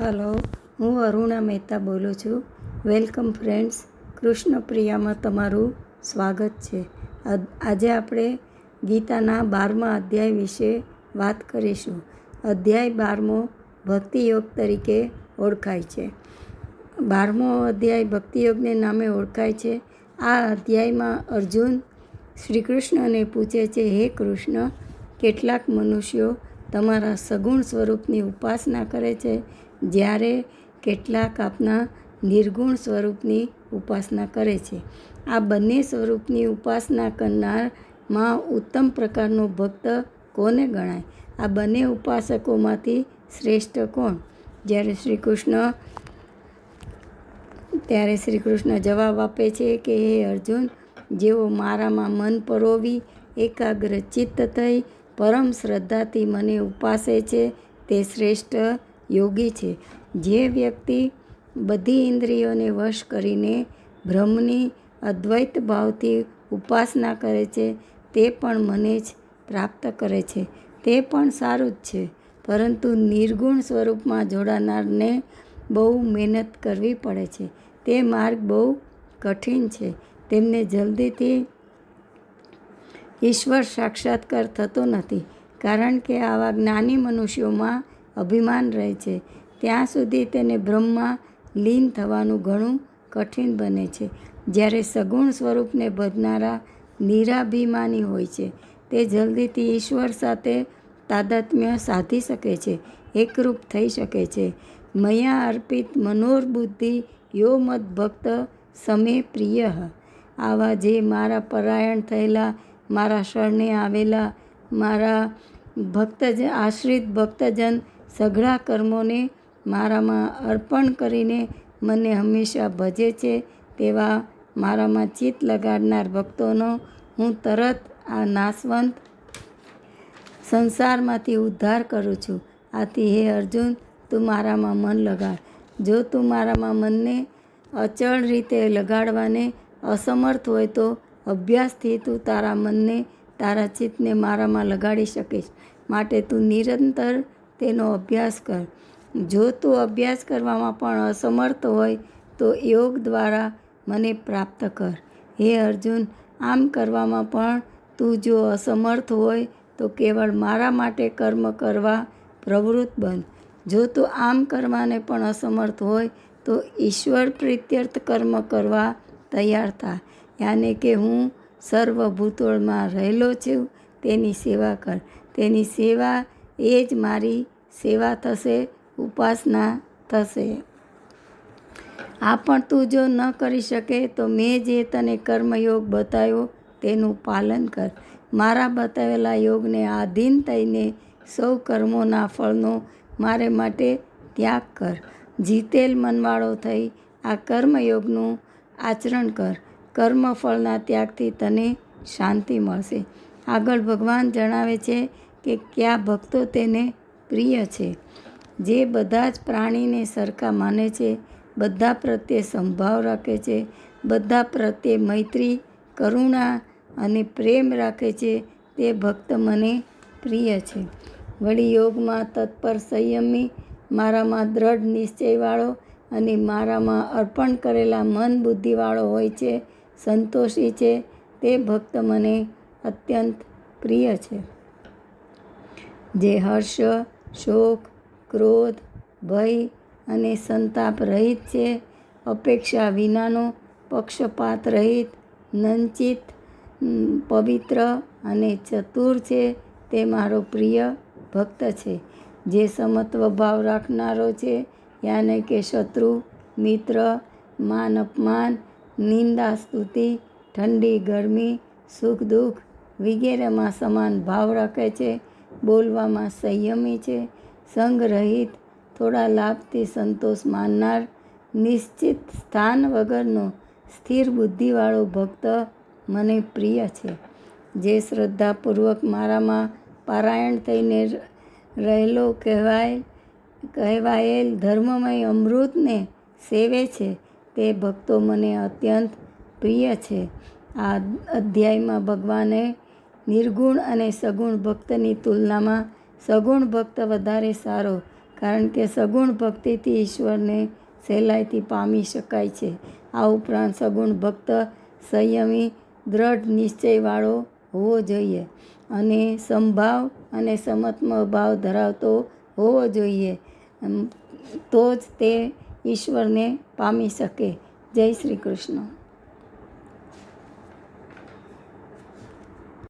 Hello, હું અરુણા મહેતા બોલું છું. વેલકમ ફ્રેન્ડ્સ કૃષ્ણ પ્રિયામાં તમારું સ્વાગત છે. આજે આપણે ગીતાના બારમા અધ્યાય વિશે વાત કરીશું. અધ્યાય બારમો ભક્તિયોગ તરીકે ઓળખાય છે. બારમો અધ્યાય ભક્તિયોગને નામે ઓળખાય છે. આ અધ્યાયમાં અર્જુન શ્રી કૃષ્ણને પૂછે છે, હે કૃષ્ણ, કેટલાક મનુષ્યો તમારા સગુણ સ્વરૂપની ઉપાસના કરે છે? જ્યારે કેટલાક આપના નિર્ગુણ સ્વરૂપની ઉપાસના કરે છે. આ બંને સ્વરૂપની ઉપાસના કરનારમાં ઉત્તમ પ્રકારનો ભક્ત કોને ગણાય? આ બંને ઉપાસકોમાંથી શ્રેષ્ઠ કોણ? જ્યારે શ્રી કૃષ્ણ, ત્યારે શ્રી કૃષ્ણ જવાબ આપે છે કે, હે અર્જુન, જેઓ મારામાં મન પરોવી, એકાગ્ર ચિત્ત થઈ, પરમ શ્રદ્ધાથી મને ઉપાસે છે, તે શ્રેષ્ઠ યોગી છે. જે વ્યક્તિ બધી ઇન્દ્રિયોને વશ કરીને બ્રહ્મની અદ્વૈત ભાવથી ઉપાસના કરે છે, તે પણ મને જ પ્રાપ્ત કરે છે. તે પણ સારું જ છે. પરંતુ નિર્ગુણ સ્વરૂપમાં જોડાનારને બહુ મહેનત કરવી પડે છે. તે માર્ગ બહુ કઠિન છે. તેમને જલ્દીથી ઈશ્વર સાક્ષાત્કાર થતો નથી. કારણ કે આવા જ્ઞાની મનુષ્યોમાં અભિમાન રહે છે. ત્યાં સુધી તેને બ્રહ્મમાં લીન થવાનું ઘણું કઠિન બને છે. જ્યારે સગુણ સ્વરૂપને ભજનારા નિરાભિમાની હોય છે, તે જલ્દીથી ઈશ્વર સાથે તાદાત્મ્ય સાધી શકે છે, એકરૂપ થઈ શકે છે. મયા અર્પિત મનોરબુદ્ધિ યો મત ભક્ત સમે પ્રિય. આવા જે મારા પરાયણ થયેલા, મારા શરણે આવેલા, મારા ભક્તજન આશ્રિત ભક્તજન સઘળા કર્મોને મારામાં અર્પણ કરીને મને હંમેશા ભજે છે તેવા મારામાં ચિત્ત લગાડનાર ભક્તોનો હું તરત આ નાશવંત સંસારમાંથી ઉદ્ધાર કરું છું. આથી હે અર્જુન, તું મારામાં મન લગાડ. જો તું મારામાં મનને અચળ રીતે લગાડવાને અસમર્થ હોય તો અભ્યાસથી તું તારા મનને, તારા ચિત્તને મારામાં લગાડી શકીશ. માટે તું નિરંતર તેનો અભ્યાસ કર. જો તું અભ્યાસ કરવામાં પણ અસમર્થ હોય, તો યોગ દ્વારા મને પ્રાપ્ત કર. હે અર્જુન, આમ કરવામાં પણ તું જો અસમર્થ હોય, તો કેવળ મારા માટે કર્મ કરવા પ્રવૃત્ત બન. જો તું આમ કરવાને પણ અસમર્થ હોય, તો ઈશ્વર પ્રીત્યર્થ કર્મ કરવા તૈયાર થા. યાને કે હું સર્વભૂતોળમાં રહેલો છું, તેની સેવા કર. તેની સેવા એ જ મારી સેવા થશે, ઉપાસના થશે. આ પણ તું જો ન કરી શકે, તો મેં જે તને કર્મયોગ બતાવ્યો તેનું પાલન કર. મારા બતાવેલા યોગને આધીન થઈને સૌ કર્મોના ફળનો મારે માટે ત્યાગ કર. જીતેલ મનવાળો થઈ આ કર્મયોગનું આચરણ કર. કર્મફળના ત્યાગથી તને શાંતિ મળશે. આગળ ભગવાન જણાવે છે કે કયા ભક્તો તેને પ્રિય છે. જે બધા જ પ્રાણીને સરખા માને છે, બધા પ્રત્યે સંભાવ રાખે છે, બધા પ્રત્યે મૈત્રી, કરુણા અને પ્રેમ રાખે છે, તે ભક્ત મને પ્રિય છે. વળી યોગમાં તત્પર સંયમી, મારામાં દ્રઢ નિશ્ચયવાળો અને મારામાં અર્પણ કરેલા મન બુદ્ધિવાળો હોય છે, સંતોષી છે, તે ભક્ત મને અત્યંત પ્રિય છે. જે હર્ષ શોક, ક્રોધ, ભય અને સંતાપ રહિત છે. અપેક્ષા વિનાનો પક્ષપાત રહિત, નંચિત પવિત્ર અને ચતુર છે તે મારો પ્રિય ભક્ત છે. જે સમત્વ ભાવ રાખનારો છે, યાને કે શત્રુ, મિત્ર, માન અપમાન, નિંદા, સ્તુતિ, ઠંડી, ગરમી, સુખ દુઃખ વગેરેમાં સમાન ભાવ રાખે છે. બોલવામાં સંયમી છે. સંગરહિત થોડા લાભથી સંતોષ માનનાર નિશ્ચિત સ્થાન વગરનો સ્થિર બુદ્ધિવાળો ભક્ત મને પ્રિય છે. જે શ્રદ્ધાપૂર્વક મારામાં પારાયણ થઈને રહેલો કહેવાય, કહેવાયેલ ધર્મમય અમૃતને સેવે છે તે ભક્તો મને અત્યંત પ્રિય છે. આ અધ્યાયમાં ભગવાને નિર્ગુણ અને સગુણ ભક્તની તુલનામાં સગુણ ભક્ત વધારે સારો, કારણ કે સગુણ ભક્તિથી ઈશ્વરને સહેલાઈથી પામી શકાય છે. આ ઉપરાંત સગુણ ભક્ત સંયમી, દ્રઢ નિશ્ચયવાળો હોવો જોઈએ અને સંભાવ અને સમત્મ ભાવ ધરાવતો હોવો જોઈએ. તો જ તે ઈશ્વરને પામી શકે. જય શ્રી કૃષ્ણ.